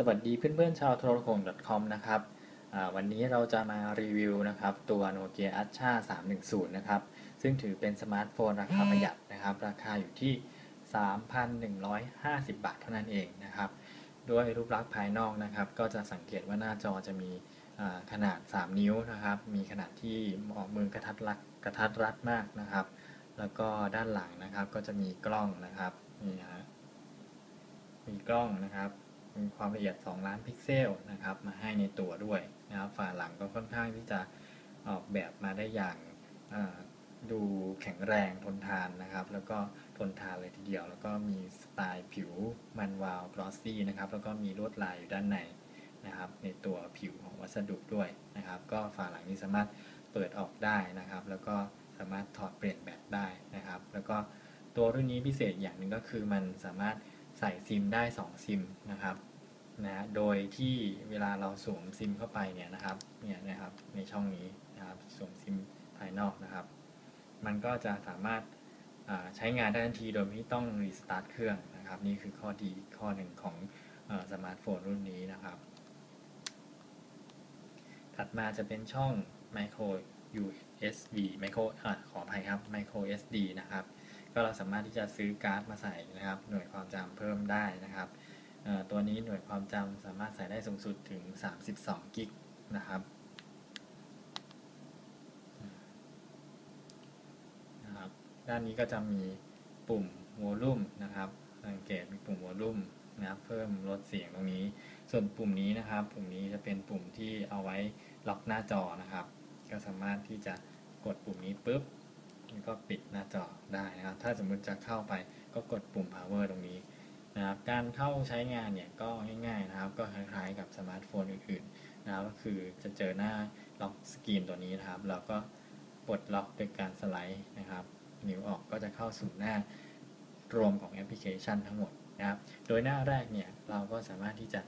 สวัสดีเพื่อนๆชาวโทรโขง .com นะครับวันนี้เราจะมารีวิวนะครับตัว Nokia Asha 310 นะครับ ซึ่งถือเป็นสมาร์ทโฟนราคาประหยัดนะครับ ราคาอยู่ที่ 3,150 บาทเท่านั้นเองนะครับ ด้วยรูปลักษณ์ภายนอกนะครับ ก็จะสังเกตว่าหน้าจอจะมีขนาด 3 นิ้วนะครับ มีขนาดที่เหมาะมือกระทัดรัดกระทัดรัดมากนะครับ แล้วก็ด้านหลังนะครับก็จะมีกล้องนะครับนี่ฮะมีกล้องนะครับ มีความละเอียด 2 ล้านพิกเซลนะครับมาให้ในตัวด้วยนะครับฝาหลังก็ค่อนข้างที่จะออกแบบมาได้อย่างดูแข็งแรงทนทานนะครับ แล้วก็ทนทานเลยทีเดียว แล้วก็มีสไตล์ผิวมันวาวกลอสซี่นะครับแล้วก็มีลวดลายอยู่ด้านในนะครับ ในตัวผิวของวัสดุด้วยนะครับ ก็ฝาหลังนี้สามารถเปิดออกได้นะครับ แล้วก็สามารถถอดเปลี่ยนแบตได้นะครับ แล้วก็ตัวรุ่นนี้พิเศษอย่างหนึ่งก็คือมันสามารถ ใส่ซิมได้ 2 ซิมนะครับนะโดยที่เวลาเราสวมซิมเข้าไปเนี่ยนะครับเนี่ยนะครับในช่องนี้นะครับสวมซิมภายนอกนะครับ มันก็จะสามารถใช้งานได้ทันทีโดยไม่ต้องรีสตาร์ทเครื่องนะครับนี่คือข้อดีข้อหนึ่งของสมาร์ทโฟนรุ่นนี้นะครับ ถัดมาจะเป็นช่อง micro USB micro อขออภัยครับ micro SD นะครับ ก็เราสามารถที่จะซื้อการ์ดมาใส่นะครับ หน่วยความจำเพิ่มได้นะครับตัวนี้หน่วยความจำสามารถใส่ได้สูงสุดถึง 32กิกนะครับนะครับ ด้านนี้ก็จะมีปุ่มวอลลุ่มนะครับสังเกตมีปุ่มวอลลุ่มนะครับเพิ่มลดเสียงตรงนี้ ส่วนปุ่มนี้นะครับ ปุ่มนี้จะเป็นปุ่มที่เอาไว้ล็อกหน้าจอนะครับ ก็สามารถที่จะกดปุ่มนี้ปุ๊บ แล้วก็ปิดหน้าจอได้นะครับ ถ้าสมมติจะเข้าไปก็กดปุ่ม power ตรงนี้นะครับ การเข้าใช้งานเนี่ยก็ง่ายๆนะครับ ก็คล้ายๆกับสมาร์ทโฟนอื่นๆนะครับ ก็คือจะเจอหน้าล็อกสกรีนตัวนี้นะครับ เราก็ปลดล็อกโดยการสไลด์นะครับ นิ้วออกก็จะเข้าสู่หน้ารวมของแอปพลิเคชันทั้งหมดนะครับ โดยหน้าแรกเนี่ยเราก็สามารถที่จะ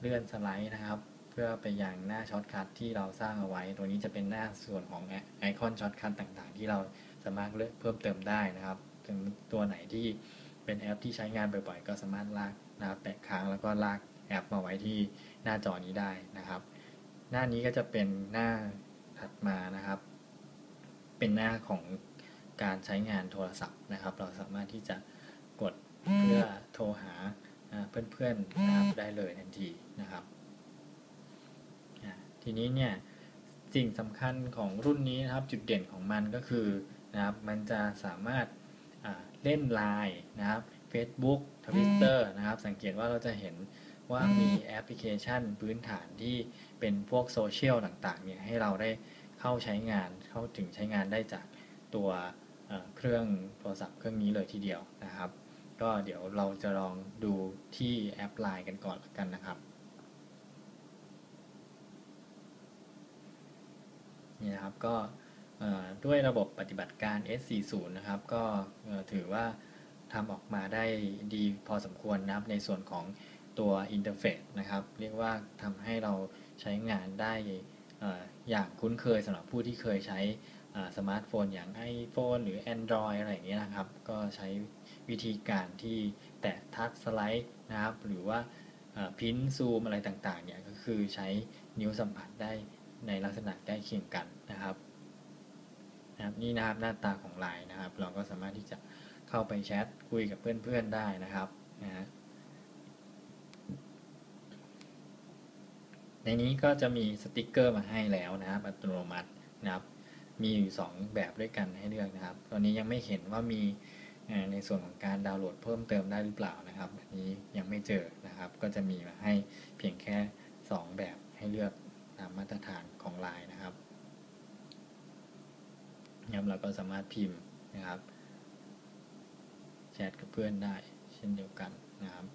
เลื่อนสไลด์นะครับ เพื่อไปยังหน้าช็อตคัทที่เราสร้างเอาไว้ ตัวนี้จะเป็นหน้าส่วนของไอคอนช็อตคัทต่างๆ ที่เรา สามารถเลือกเพิ่มเติมได้นะครับถึงตัวไหนที่เป็นแอปที่ใช้งานบ่อยๆ ก็สามารถลากนะครับแปะค้างแล้วก็ลากแอปมาไว้ที่หน้าจอนี้ได้นะครับ หน้านี้ก็จะเป็นหน้าถัดมานะครับ เป็นหน้าของการใช้งานโทรศัพท์นะครับ เราสามารถที่จะกดเพื่อโทรหาเพื่อนๆนะครับได้เลยทันทีนะครับ ทีนี้เนี่ยสิ่งสำคัญของรุ่นนี้นะครับจุดเด่นของมันก็คือ นะครับ มันจะสามารถเล่นไลน์นะครับ Facebook Twitter นะครับ สังเกตว่าเราจะเห็นว่ามีแอปพลิเคชันพื้นฐานที่เป็นพวกโซเชียลต่างๆเนี่ยให้เราได้เข้าใช้งานเข้าถึงใช้งานได้จากตัวเครื่องโทรศัพท์เครื่องนี้เลยทีเดียวนะครับ ก็เดี๋ยวเราจะลองดูที่แอปไลน์กันก่อนกันนะครับนี่นะครับก็ ด้วยระบบปฏิบัติการ S40 นะครับ ก็ถือว่าทำออกมาได้ดีพอสมควรนะครับในส่วนของตัวอินเทอร์เฟซนะครับ เรียกว่าทำให้เราใช้งานได้อย่างคุ้นเคยสำหรับผู้ที่เคยใช้สมาร์ทโฟนอย่าง iPhone หรือ Android อะไรอย่างเงี้ยนะครับ ก็ใช้วิธีการที่แตะทัชสไลด์นะครับ หรือว่าพินซูมอะไรต่างๆเนี่ยก็คือใช้นิ้วสัมผัสได้ในลักษณะใกล้เคียงกันนะครับ นะครับนี่นะครับหน้าตาของไลน์นะครับ เราก็สามารถที่จะเข้าไปแชทคุยกับเพื่อนๆได้นะครับนะฮะในนี้ก็จะมีสติกเกอร์มาให้แล้วนะครับอัตโนมัตินะครับ มีอยู่ 2 แบบด้วยกันให้เลือกนะครับ ตอนนี้ยังไม่เห็นว่ามีในส่วนของการดาวน์โหลดเพิ่มเติมได้หรือเปล่านะครับอันนี้ยังไม่เจอนะครับ ก็จะมีมาให้เพียงแค่ 2 แบบให้เลือกตามมาตรฐานของไลน์ นะครับเราก็สามารถพิมพ์นะครับแชทกับเพื่อนได้เช่นเดียวกันนะครับ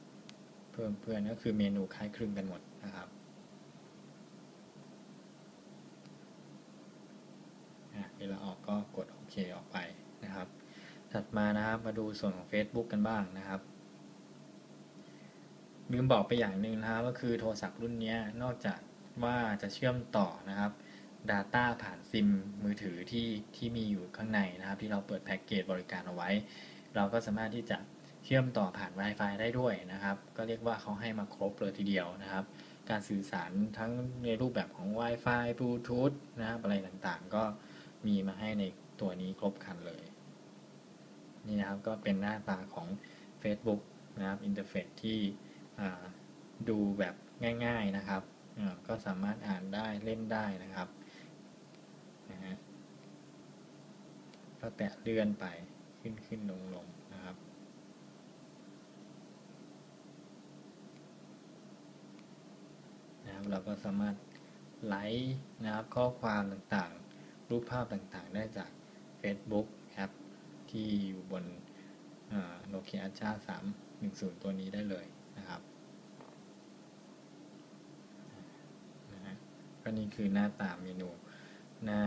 เพิ่มเพื่อนก็คือเมนูคล้ายคลึงกันหมดนะครับเวลาออกก็กดโอเคออกไปนะครับ ถัดมานะครับมาดูส่วนของ Facebook กันบ้างนะครับลืมบอกไปอย่างหนึ่งนะครับก็คือโทรศัพท์รุ่นนี้นอกจากว่าจะเชื่อมต่อนะครับ Data ผ่านซิมมือถือที่ที่มีอยู่ข้างในนะครับ ที่เราเปิดแพ็กเกจบริการเอาไว้ เราก็สามารถที่จะเชื่อมต่อผ่าน Wi-Fi ได้ด้วยนะครับ ก็เรียกว่าเขาให้มาครบเลยทีเดียวนะครับ การสื่อสารทั้งในรูปแบบของ Wi-Fi Bluetooth นะครับอะไรต่างๆ ก็มีมาให้ในตัวนี้ครบครันเลย นี่นะครับก็เป็นหน้าตาของ Facebook นะครับอินเทอร์เฟซที่ดูแบบง่าย ๆนะครับก็สามารถอ่านได้เล่นได้นะครับนะฮะ ก็แตะเลื่อนไปขึ้นขึ้นลงลงนะครับ นะครับเราก็สามารถไลค์นะครับข้อความต่างๆ รูปภาพต่างๆ ได้จาก Facebook แอปที่อยู่บนโนเกียชา310ตัวนี้ได้เลยนะครับก็นี่คือหน้าตาเมนู หน้า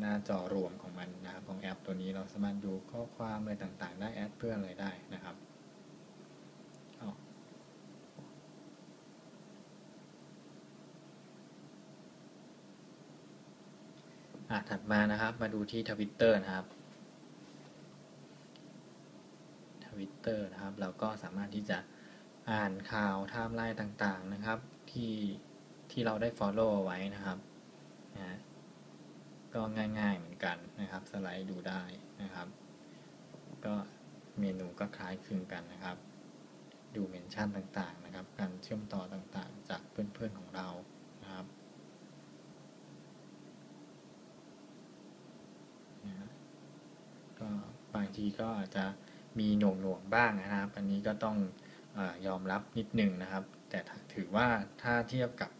หน้าจอรวมของมันนะครับของแอปตัวนี้เราสามารถดูข้อความอะไรต่างๆ ได้แอดเพื่อนอะไรได้นะครับอะถัดมานะครับมาดูที่ทวิตเตอร์นะครับทวิตเตอร์นะครับ เราก็สามารถที่จะอ่านข่าวไทม์ไลน์ต่างๆนะครับ ที่ที่เราได้ Follow ไว้นะครับนะ ก็ง่าย ๆเหมือนกันนะครับ สไลด์ดูได้นะครับ ก็เมนูก็คล้ายคลึงกันนะครับ ดูเมนชั่นต่างๆนะครับ การเชื่อมต่อต่างๆ จากเพื่อนๆของเรานะครับก็บางทีก็อาจจะมีหน่วงหน่วงบ้างนะครับ อันนี้ก็ต้องอยอมรับนิดนึงนะครับ แต่ถือว่าถ้าเทียบกับ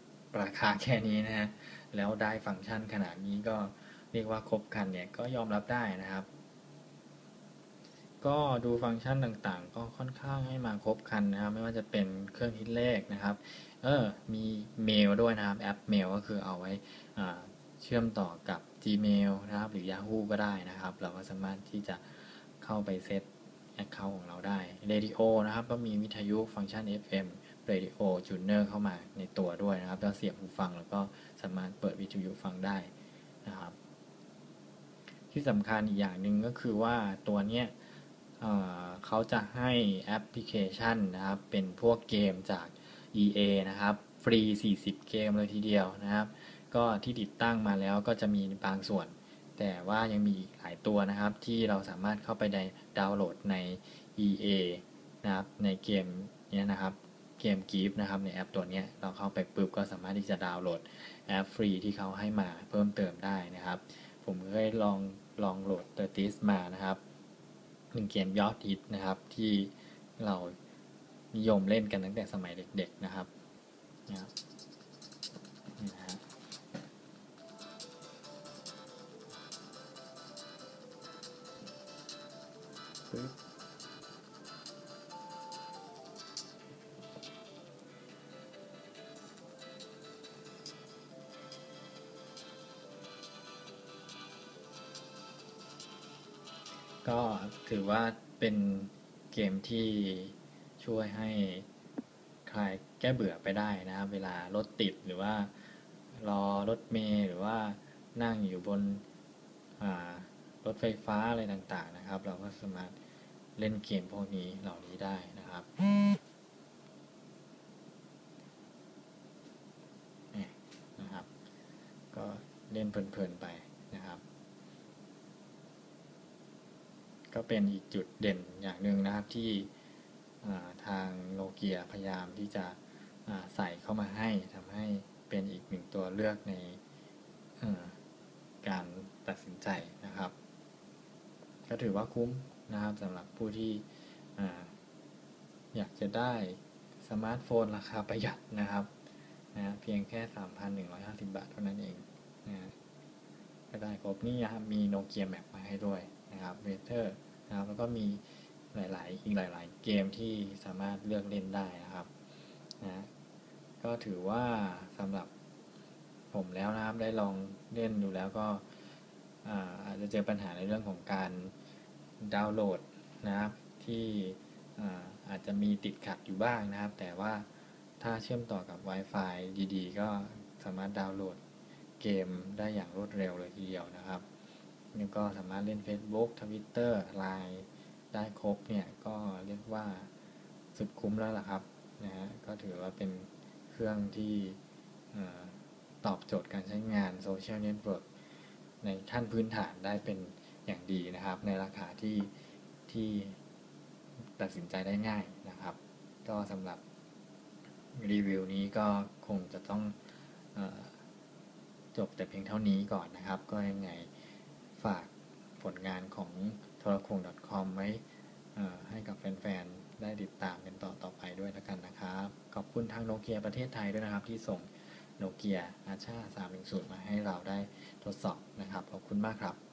ราคาแค่นี้นะฮะ แล้วได้ฟังก์ชันขนาดนี้ก็เรียกว่าครบคันเนี่ยก็ยอมรับได้นะครับ ก็ดูฟังก์ชันต่างๆ ก็ค่อนข้างให้มาครบคันนะครับ ไม่ว่าจะเป็นเครื่องคิดเลขนะครับ เออมีเมลด้วยนะครับแอปเมลก็คือเอาไว้เชื่อมต่อกับ Gmail นะครับหรือ Yahoo ก็ได้นะครับ เราก็สามารถที่จะเข้าไปเซตแอคเคาท์ของเราได้ Radio นะครับ ก็มีวิทยุฟังก์ชัน FM Radio Tuner เข้ามาในตัวด้วยนะครับแล้วเสียบหูฟังแล้วก็สามารถเปิดวิทยุฟังได้นะครับ ที่สำคัญอีกอย่างหนึ่งก็คือว่าตัวเนี้ยเขาจะให้แอปพลิเคชันนะครับ เป็นพวกเกมจาก EA นะครับ ฟรี 40 เกมเลยทีเดียวนะครับ ก็ที่ติดตั้งมาแล้วก็จะมีบางส่วน แต่ว่ายังมีหลายตัวนะครับ ที่เราสามารถเข้าไปในดาวน์โหลดใน EA นะครับในเกมนี้นะครับ เกมกีฟนะครับในแอปตัวนี้เราเข้าไปปุ๊บก็สามารถที่จะดาวน์โหลดแอปฟรีที่เขาให้มาเพิ่มเติมได้นะครับ ผมเคยลองลองโหลดเตอร์ติสมานะครับหนึ่งเกมยอดฮิตนะครับที่เรานิยมเล่นกันตั้งแต่สมัยเด็กๆนะครับ ก็ถือว่าเป็นเกมที่ช่วยให้คลายแก้เบื่อไปได้นะครับ เวลารถติดหรือว่ารอรถเมล์หรือว่านั่งอยู่บนรถไฟฟ้าอะไรต่างๆนะครับ เราก็สามารถเล่นเกมพวกนี้เหล่านี้ได้นะครับนะครับ ก็เล่นเพลินๆไปนะครับ ก็เป็นอีกจุดเด่นอย่างหนึ่งนะครับที่ทางโนเกียพยายามที่จะใส่เข้ามาให้ทำให้เป็นอีกหนึ่งตัวเลือกในการตัดสินใจนะครับ ก็ถือว่าคุ้มนะครับสำหรับผู้ที่อยากจะได้สมาร์ทโฟนราคาประหยัดนะครับนะเพียงแค่ 3,150 บาทเท่านั้นเองนะก็ได้ครบนี่ครับมีโนเกียแมปมาให้ด้วยนะครับเวเทอร์ นะครับแล้วก็มีหลาย ๆ อีกหลาย ๆ เกมที่สามารถเลือกเล่นได้นะครับนะก็ถือว่าสำหรับผมแล้วนะครับได้ลองเล่นดูแล้วก็อาจจะเจอปัญหาในเรื่องของการดาวน์โหลดนะครับที่อาจจะมีติดขัดอยู่บ้างนะครับ แต่ว่าถ้าเชื่อมต่อกับ Wi-Fi ดี ๆ ก็สามารถดาวน์โหลดเกมได้อย่างรวดเร็วเลยทีเดียวนะครับ นี่ก็สามารถเล่น Facebook Twitter Line ได้ครบเนี่ยก็เรียกว่าสุดคุ้มแล้วล่ะครับนะฮะก็ถือว่าเป็นเครื่องที่ตอบโจทย์การใช้งานโซเชียลเน็ตเวิร์กในขั้นพื้นฐานได้เป็นอย่างดีนะครับ ในราคาที่ที่ตัดสินใจได้ง่ายนะครับ ก็สำหรับรีวิวนี้ก็คงจะต้องอจบแต่เพียงเท่านี้ก่อนนะครับ ก็ยังไง ฝากผลงานของโทรคง .com ไว้ให้กับแฟนๆ ได้ติดตามกันต่อต่อไปด้วยแล้วกันนะครับ ขอบคุณทางโนเกียประเทศไทยด้วยนะครับ ที่ส่งโนเกียอาชา310 มาให้เราได้ทดสอบนะครับ ขอบคุณมากครับ